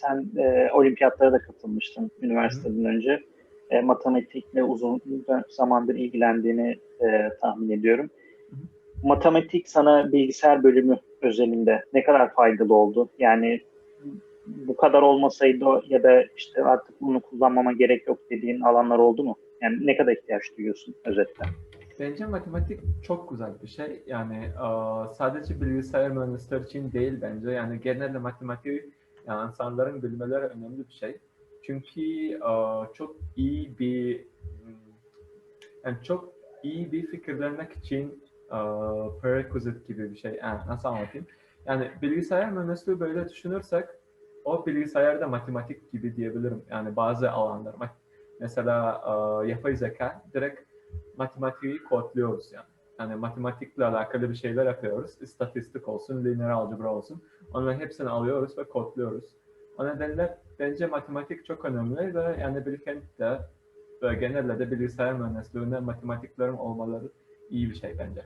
sen e, olimpiyatlara da katılmıştın üniversiteden önce. E, matematikle uzun zamandır ilgilendiğini e, tahmin ediyorum. Matematik sana bilgisayar bölümü özelinde ne kadar faydalı oldu? Yani bu kadar olmasaydı ya da işte artık bunu kullanmama gerek yok dediğin alanlar oldu mu? Yani ne kadar ihtiyaç duyuyorsun özetle? Bence matematik çok güzel bir şey. Yani sadece bilgisayar mühendisleri için değil bence. Yani genelde matematik yani insanların bilmeleri önemli bir şey. Çünkü e, çok iyi bir yani çok iyi bir fikir vermek için e, prerequisite gibi bir şey. Yani nasıl anlatayım? Yani bilgisayar mühendisliği böyle düşünürsek o bilgisayarda matematik gibi diyebilirim. Yani bazı alanlar. Mesela e, yapay zeka direkt matematiği kodluyoruz yani. Yani matematikle alakalı bir şeyler yapıyoruz. İstatistik olsun, lineer algebra olsun. Onların hepsini alıyoruz ve kodluyoruz. O nedenle bence matematik çok önemli ve yani Bilkent'te ve genelde de bilgisayar mühendisliğinde matematiklerin olmaları iyi bir şey bence.